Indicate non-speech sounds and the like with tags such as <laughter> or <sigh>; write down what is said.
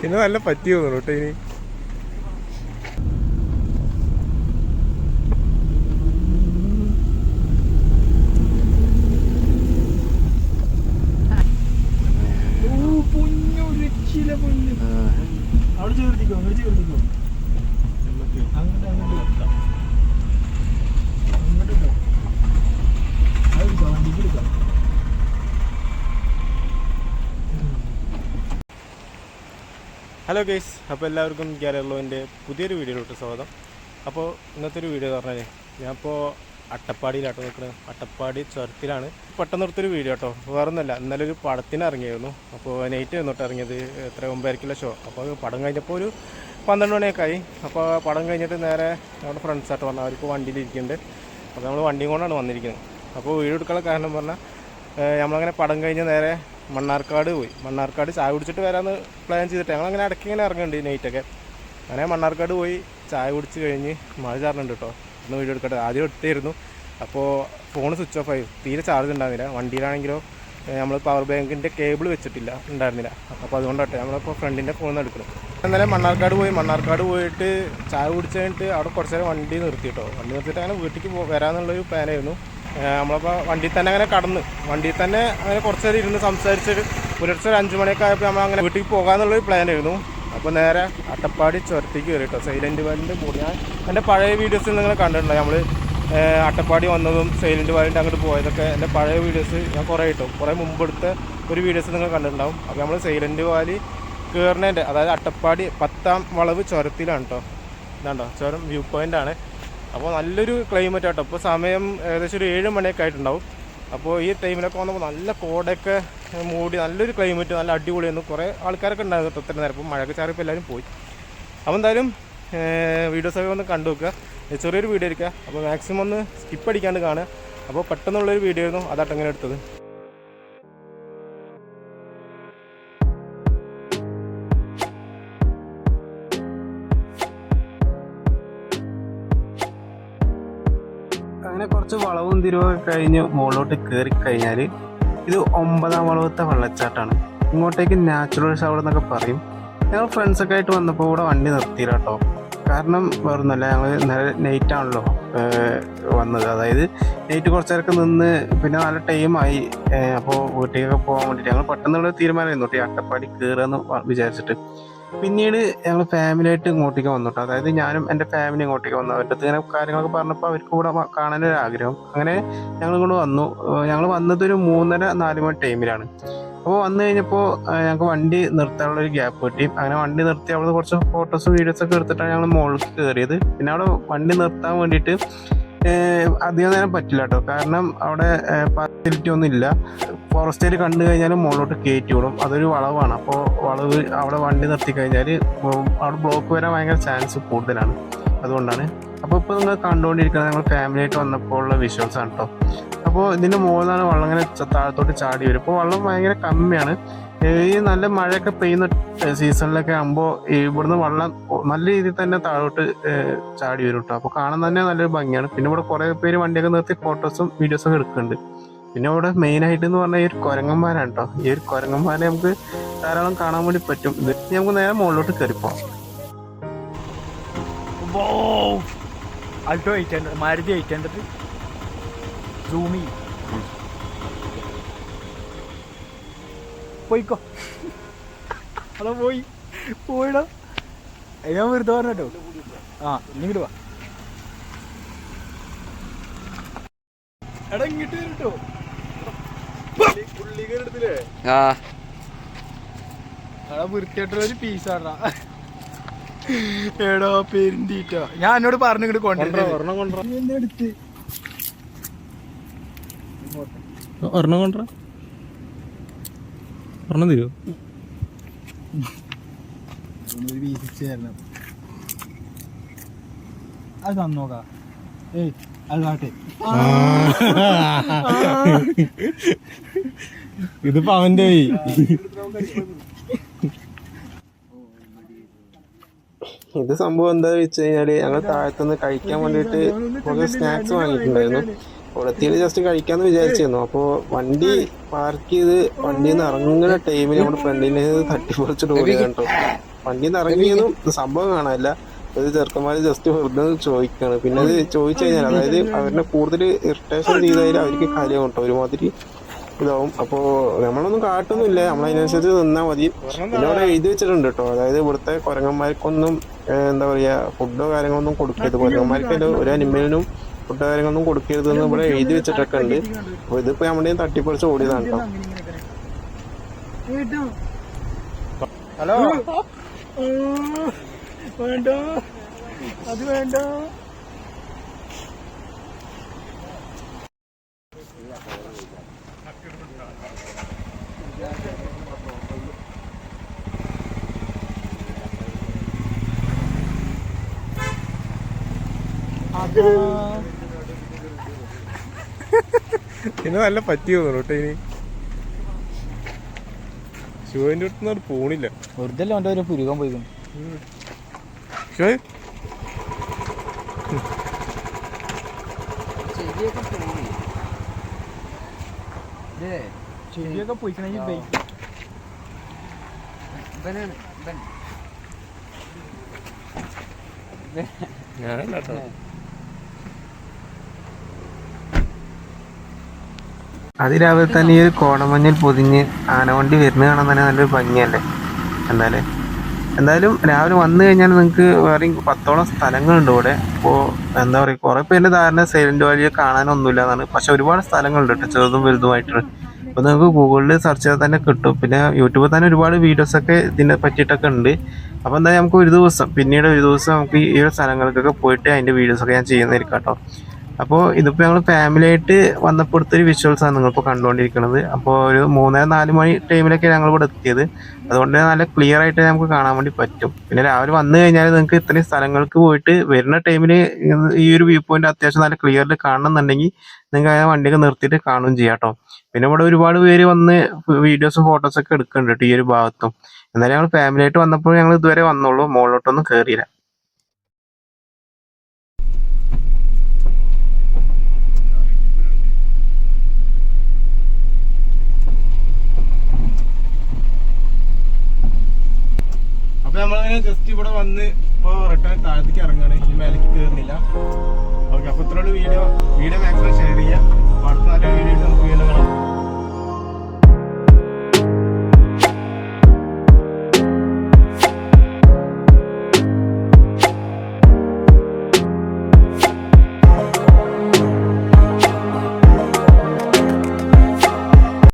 പിന്നെ നല്ല പറ്റി തോന്നുന്നു കേട്ടോ ഇനി. അവിടെ ചേർത്തിക്കോ അവിടെ ചേർത്തിക്കോ അങ്ങോട്ട് അങ്ങോട്ട് അങ്ങോട്ട് ഇട്ടോ. അത് എടുക്കാം, വണ്ടിക്ക് എടുക്കാം. ഹലോ ഗൈസ് അപ്പോൾ എല്ലാവർക്കും ഗ്യാലറിലോന്റെ പുതിയൊരു വീഡിയോയിലോട്ട് സ്വാഗതം. അപ്പോൾ ഇന്നത്തെ ഒരു വീഡിയോ എന്ന് പറഞ്ഞാൽ ഞാനിപ്പോൾ അട്ടപ്പാടിയിലാട്ടോ നിൽക്കുന്നത് അട്ടപ്പാടി ചുരത്തിലാണ്. പെട്ടെന്ന് എടുത്തൊരു വീഡിയോ കേട്ടോ. വേറെ ഒന്നുമല്ല ഇന്നലെ ഒരു പടത്തിന് ഇറങ്ങിയായിരുന്നു. അപ്പോൾ നൈറ്റ് വന്നിട്ട് ഇറങ്ങിയത് എത്ര ഒമ്പതരക്കുള്ള ഷോ അപ്പോൾ പടം കഴിഞ്ഞപ്പോൾ ഒരു പന്ത്രണ്ട് മണിയൊക്കെ ആയി. അപ്പോൾ പടം കഴിഞ്ഞിട്ട് നേരെ നമ്മുടെ ഫ്രണ്ട്സായിട്ട് വന്നു അവർക്ക് വണ്ടിയിലിരിക്കുന്നുണ്ട്. അപ്പോൾ നമ്മൾ വണ്ടിയും കൊണ്ടാണ് വന്നിരിക്കുന്നത്. അപ്പോൾ വീഡിയോ എടുക്കാനുള്ള കാരണം പറഞ്ഞാൽ നമ്മളങ്ങനെ പടം കഴിഞ്ഞ് നേരെ മണ്ണാർക്കാട് പോയി. മണ്ണാർക്കാട് ചായ കുടിച്ചിട്ട് വരാമെന്ന് പ്ലാൻ ചെയ്തിട്ട് ഞങ്ങളങ്ങനെ ഇടയ്ക്ക് ഇങ്ങനെ ഇറങ്ങുന്നുണ്ട് നൈറ്റൊക്കെ അങ്ങനെ മണ്ണാർക്കാട് പോയി ചായ കുടിച്ച് കഴിഞ്ഞ് മഴ ചാറുന്നുണ്ട് കേട്ടോ ഒന്ന് വീഡിയോ എടുക്കട്ടെ. ആദ്യം എടുത്തായിരുന്നു അപ്പോൾ ഫോൺ സ്വിച്ച് ഓഫ് ആയി. തീരെ ചാർജ് ഉണ്ടായിരുന്നില്ല. വണ്ടിയിലാണെങ്കിലോ നമ്മൾ പവർ ബാങ്കിന്റെ കേബിൾ വെച്ചിട്ടില്ല ഉണ്ടായിരുന്നില്ല. അപ്പോൾ അതുകൊണ്ടാട്ടെ നമ്മളിപ്പോൾ ഫ്രണ്ടിന്റെ ഫോണിൽ നിന്ന് എടുക്കണം. എന്നാലും മണ്ണാർക്കാട് പോയി. മണ്ണാർക്കാട് പോയിട്ട് ചായ കുടിച്ച് കഴിഞ്ഞിട്ട് അവിടെ കുറച്ച് നേരം വണ്ടി നിർത്തി കേട്ടോ വണ്ടി നിർത്തിയിട്ട് അങ്ങനെ വീട്ടിലേക്ക് വരാമെന്നുള്ളൊരു പ്ലാനായിരുന്നു നമ്മളപ്പോൾ വണ്ടിയിൽ തന്നെ അങ്ങനെ കടന്ന്. വണ്ടിയിൽ തന്നെ അങ്ങനെ കുറച്ച് നേരം ഇരുന്ന് സംസാരിച്ചിട്ട് പുലർച്ചെ ഒരു അഞ്ച് മണിയൊക്കെ ആയപ്പോൾ നമ്മൾ അങ്ങനെ വീട്ടിൽ പോകാമെന്നുള്ളൊരു പ്ലാനായിരുന്നു അപ്പോൾ നേരെ അട്ടപ്പാടി ചുരത്തേക്ക് കയറി കേട്ടോ സൈലന്റ് വാലിന്റെ കൂടി ഞാൻ എന്റെ പഴയ വീഡിയോസിൽ നിങ്ങൾ കണ്ടിട്ടുണ്ട്? നമ്മൾ അട്ടപ്പാടി വന്നതും സൈലന്റ് വാലിന്റെ അങ്ങോട്ട് പോയതൊക്കെ എന്റെ പഴയ വീഡിയോസ് ഞാൻ കുറേ കിട്ടും കുറേ മുമ്പെടുത്ത ഒരു വീഡിയോസ് നിങ്ങൾ കണ്ടിട്ടുണ്ടാവും. അപ്പോൾ നമ്മൾ സൈലന്റ് വാലി കയറുന്നതിന്റെ അതായത് അട്ടപ്പാടി പത്താം വളവ് ചുരത്തിലാണ് കേട്ടോ ഇതാണ്ടോ? ചുരം വ്യൂ പോയിന്റ് ആണ്. അപ്പോൾ നല്ലൊരു ക്ലൈമറ്റ് ആട്ടോ. ഇപ്പോൾ സമയം ഏകദേശം ഒരു ഏഴ് മണിയൊക്കെ ആയിട്ടുണ്ടാവും. അപ്പോൾ ഈ ടൈമിലൊക്കെ വന്നപ്പോൾ നല്ല കോടയൊക്കെ മൂടി നല്ലൊരു ക്ലൈമറ്റ് നല്ല അടിപൊളിയായിരുന്നു. കുറേ ആൾക്കാരൊക്കെ ഉണ്ടായിരുന്നു ഇത്ര നേരം. ഇപ്പോൾ മഴയൊക്കെ ചാറിപ്പോൾ എല്ലാവരും പോയി. അപ്പോൾ എന്തായാലും വീഡിയോസൊക്കെ ഒന്ന് കണ്ടു വെക്കുക ചെറിയൊരു വീഡിയോ എടുക്കുക അപ്പോൾ മാക്സിമം ഒന്ന് സ്കിപ്പ് അടിക്കാണ്ട് കാണുക. അപ്പോൾ പെട്ടെന്നുള്ളൊരു വീഡിയോ ആയിരുന്നു. അതാട്ടങ്ങനെ എടുത്തത്. കുറച്ച് വളവും തിരിവൊക്കെ കഴിഞ്ഞ് മുകളിലോട്ട് കയറി കഴിഞ്ഞാൽ ഇത് ഒമ്പതാം വളവത്തെ വെള്ളച്ചാട്ടമാണ് ഇങ്ങോട്ടേക്ക് നാച്ചുറൽ ഷവർ എന്നൊക്കെ പറയും. ഞങ്ങൾ ഫ്രണ്ട്സൊക്കെ ആയിട്ട് വന്നപ്പോൾ ഇവിടെ വണ്ടി നിർത്തിയില്ല കേട്ടോ. കാരണം വേറൊന്നുമല്ല ഞങ്ങൾ നല്ല നൈറ്റ് ആണല്ലോ വന്നത്. അതായത് നൈറ്റ് കുറച്ച് നേരമൊക്കെ നിന്ന് പിന്നെ നല്ല ടൈമായി അപ്പോൾ വീട്ടിലേക്കൊക്കെ പോകാൻ വേണ്ടിയിട്ട് ഞങ്ങൾ പെട്ടെന്നുള്ള തീരുമാനമായിരുന്നു കേട്ടോ അട്ടപ്പാടി കയറുമെന്ന് വിചാരിച്ചിട്ട്. പിന്നീട് ഞങ്ങൾ ഫാമിലി ആയിട്ട് ഇങ്ങോട്ടേക്ക് കേട്ടോ അതായത് ഞാനും എന്റെ ഫാമിലി ഇങ്ങോട്ടേക്ക് വന്നു. അവരുടെ അടുത്ത് ഇങ്ങനെ കാര്യങ്ങളൊക്കെ പറഞ്ഞപ്പോൾ അവർക്ക് കൂടെ കാണാനൊരു ആഗ്രഹം അങ്ങനെ ഞങ്ങൾ ഇങ്ങോട്ട് വന്നു. ഞങ്ങൾ വന്നത് ഒരു മൂന്നര നാല് മണി ടൈമിലാണ്. അപ്പോൾ വന്നു കഴിഞ്ഞപ്പോൾ ഞങ്ങൾക്ക് വണ്ടി നിർത്താനുള്ള ഒരു ഗ്യാപ്പ് കിട്ടി. അങ്ങനെ വണ്ടി നിർത്തി അവിടെ കുറച്ച് ഫോട്ടോസും വീഡിയോസ് ഒക്കെ എടുത്തിട്ടാണ് ഞങ്ങൾ മുകളിലേക്ക് കയറിയത് പിന്നെ അവിടെ വണ്ടി നിർത്താൻ വേണ്ടിയിട്ട് അധികം നേരം പറ്റില്ല കേട്ടോ കാരണം അവിടെ ഫെസിലിറ്റി ഒന്നും ഇല്ല. ഫോറസ്റ്റുകാർ കണ്ടു കഴിഞ്ഞാൽ മുകളിലോട്ട് കയറ്റി വിടും. അതൊരു വളവാണ്. അപ്പോൾ വളവ് അവിടെ വണ്ടി നിർത്തി കഴിഞ്ഞാൽ അവിടെ ബ്ലോക്ക് വരാൻ ഭയങ്കര ചാൻസ് കൂടുതലാണ്. അതുകൊണ്ടാണ്. അപ്പോൾ ഇപ്പോൾ നിങ്ങൾ കണ്ടുകൊണ്ടിരിക്കുന്നത് ഞങ്ങൾ ഫാമിലി ആയിട്ട് വന്നപ്പോൾ ഉള്ള വിഷ്വൽസ് ആണ് കേട്ടോ അപ്പോൾ ഇതിന്റെ മുകളിലാണ് വെള്ളം ഇങ്ങനെ താഴത്തോട്ട് ചാടി വരും. അപ്പോൾ വെള്ളം ഭയങ്കര കമ്മിയാണ്. ഈ നല്ല മഴയൊക്കെ പെയ്യുന്ന സീസണിലൊക്കെ ആകുമ്പോൾ ഇവിടുന്ന് വെള്ളം നല്ല രീതിയിൽ തന്നെ താഴോട്ട് ചാടി വരും കേട്ടോ അപ്പോൾ കാണാൻ തന്നെ നല്ലൊരു ഭംഗിയാണ്. പിന്നെ ഇവിടെ കുറേ പേര് വണ്ടിയൊക്കെ നിർത്തി ഫോട്ടോസും വീഡിയോസും ഒക്കെ എടുക്കുന്നുണ്ട്. പിന്നെ അവിടെ മെയിൻ ആയിട്ട് എന്ന് പറഞ്ഞാൽ ഈ ഒരു കുരങ്ങന്മാരാണ് കേട്ടോ ഈ ഒരു കുരങ്ങന്മാരെ നമുക്ക് ധാരാളം കാണാൻ വേണ്ടി പറ്റും. ഇത് നമുക്ക് നേരെ മുകളിലോട്ട് കയറി Alto eight hundred Maruti eight പോയിക്കോ. അതാ പോയി. പോയിടോ. ഞാൻ വെറുതെ പറഞ്ഞോ ആ ഇങ്ങോട്ട് വാ. എടാ ഇങ്ങോട്ട് വരട്ടോ ആ. എടാ വൃത്തിയായിട്ടുള്ള ഒരു പീസാടാ എടോ പെരുന്തീറ്റോ. ഞാൻ എന്നോട് പറഞ്ഞു ഇങ്ങോട്ട് കൊണ്ടുവരാം ഒരെണ്ണം തരുമോ അത് തന്നോക്കാ. ഏയ്. <laughs> ഇതിപ്പോ അവന്റെ. ഇത് സംഭവം എന്താ വെച്ച് കഴിഞ്ഞാൽ ഞങ്ങൾ താഴത്തുനിന്ന് കഴിക്കാൻ വേണ്ടിട്ട് കുറച്ച് സ്നാക്സ് വാങ്ങിയിട്ടുണ്ടായിരുന്നു. ഇവിടെത്തിയിട്ട് ജസ്റ്റ് കഴിക്കാന്ന് വിചാരിച്ചിരുന്നു. അപ്പോൾ വണ്ടി പാർക്ക് ചെയ്ത് വണ്ടിയിൽ നിന്ന് ഇറങ്ങുന്ന ടൈമിൽ നമ്മുടെ ഫ്രണ്ടിനെ തട്ടിപ്പറിച്ചിട്ട് ഓടിയാണ് കേട്ടോ. വണ്ടിയിൽ നിന്ന് ഇറങ്ങിയതും സംഭവം കാണാനില്ല. അത് ചെറുക്കന്മാര് ജസ്റ്റ് വെറുതെ ചോദിക്കാണ്. പിന്നെ അത് ചോദിച്ചു കഴിഞ്ഞാൽ അതായത് അവരുടെ കൂടുതൽ ഇറിറ്റേഷൻ ചെയ്താൽ അവർക്ക് കാര്യം കേട്ടോ ഒരുമാതിരി ഇതാവും. അപ്പോ നമ്മളൊന്നും കാട്ടൊന്നുമില്ല. നമ്മളതിനനുസരിച്ച് നിന്നാ മതി. പിന്നെ അവിടെ എഴുതി വെച്ചിട്ടുണ്ട് കേട്ടോ അതായത് ഇവിടുത്തെ കുരങ്ങന്മാർക്കൊന്നും എന്താ പറയാ ഫുഡോ കാര്യങ്ങളൊന്നും കൊടുക്കരുത്. കുരങ്ങന്മാർക്ക് ഒരു അനിമലിനും ഫുഡോ കാര്യങ്ങളൊന്നും കൊടുക്കരുത് എന്ന് ഇവിടെ എഴുതി വെച്ചിട്ടൊക്കെ ഉണ്ട്. അപ്പൊ ഇതിപ്പോ നമ്മുടെ തട്ടിപ്പറിച്ച് ഓടിയതാണ് കേട്ടോ ഹലോ? വേണ്ട? അത് വേണ്ട? പിന്നെ നല്ല പറ്റി തോന്നുന്നു കേട്ടോ ഇനി? ശിവന്റെ അടുത്തുനിന്ന് പോണില്ല. വെറുതെ അവന്റെ ഒരു പുരുകം പോയിക്കുന്നു ഷുവേ ചെവിയൊക്കെ പോയിക്കണെങ്കിൽ ബൈക്ക് ഞാനല്ല കേട്ടോ അതിരാവിലെ തന്നെ ഈ ഒരു കോടമഞ്ഞിൽ പൊതിഞ്ഞ് ആനവണ്ടി വരുന്ന കാണാൻ തന്നെ നല്ലൊരു ഭംഗിയല്ലേ? എന്തായാലും എന്തായാലും രാവിലെ വന്നു കഴിഞ്ഞാൽ നിങ്ങൾക്ക് വേറെയും പത്തോളം സ്ഥലങ്ങളുണ്ട് ഇവിടെ. അപ്പോൾ എന്താ പറയുക കുറേ പേരുടെ ധാരണ സൈലന്റ് വാലിയെ കാണാനൊന്നുമില്ല എന്നാണ്. പക്ഷേ ഒരുപാട് സ്ഥലങ്ങളുണ്ട് കേട്ടോ ചെറുതും വലുതുമായിട്ട്. അപ്പോൾ നിങ്ങൾക്ക് ഗൂഗിളിൽ സെർച്ച് ചെയ്താൽ തന്നെ കിട്ടും. പിന്നെ യൂട്യൂബിൽ തന്നെ ഒരുപാട് വീഡിയോസൊക്കെ ഇതിനെ പറ്റിയിട്ടൊക്കെ ഉണ്ട്. അപ്പോൾ എന്തായാലും നമുക്ക് ഒരു ദിവസം പിന്നീട് ഒരു ദിവസം നമുക്ക് ഈ ഒരു സ്ഥലങ്ങൾക്കൊക്കെ പോയിട്ട് അതിന്റെ വീഡിയോസൊക്കെ ഞാൻ ചെയ്യുന്നതായിരിക്കും കേട്ടോ അപ്പോൾ ഇതിപ്പോൾ ഞങ്ങൾ ഫാമിലി ആയിട്ട് വന്നപ്പോൾ എടുത്തൊരു വിഷ്വൽസ് ആണ് നിങ്ങളിപ്പോൾ കണ്ടുകൊണ്ടിരിക്കുന്നത് അപ്പോൾ ഒരു മൂന്നര നാല് മണി ടൈമിലൊക്കെ ഞങ്ങൾ ഇവിടെ എത്തിയത്. അതുകൊണ്ട് നല്ല ക്ലിയർ ആയിട്ട് നമുക്ക് കാണാൻ വേണ്ടി പറ്റും. പിന്നെ രാവിലെ വന്നു കഴിഞ്ഞാൽ നിങ്ങൾക്ക് ഇത്രയും സ്ഥലങ്ങൾക്ക് പോയിട്ട് വരുന്ന ടൈമിൽ ഈ ഒരു വ്യൂ പോയിന്റ് അത്യാവശ്യം നല്ല ക്ലിയറിൽ കാണണമെന്നുണ്ടെങ്കിൽ നിങ്ങൾക്ക് ആ വണ്ടിയൊക്കെ നിർത്തിയിട്ട് കാണുകയും ചെയ്യാം കേട്ടോ. പിന്നെ ഇവിടെ ഒരുപാട് പേര് വന്ന് വീഡിയോസും ഫോട്ടോസൊക്കെ എടുക്കുന്നുണ്ട് കേട്ടോ ഈ ഒരു ഭാഗത്തും. എന്നാലും ഞങ്ങൾ ഫാമിലി ആയിട്ട് വന്നപ്പോൾ ഞങ്ങൾ ഇതുവരെ വന്നുള്ളൂ. മുകളിലോട്ടൊന്നും കയറിയില്ല അപ്പൊ നമ്മളിങ്ങനെ ജസ്റ്റ് ഇവിടെ വന്ന് ഇപ്പൊ റിട്ടേൺ താഴത്തേക്ക് ഇറങ്ങാണ്. ഈ മേലേക്ക് കയറുന്നില്ല ഓക്കെ അപ്പൊ ഇത്രയുള്ള വീഡിയോ വീഡിയോ മാക്സിമം ഷെയർ ചെയ്യാം അടുത്ത വീഡിയോ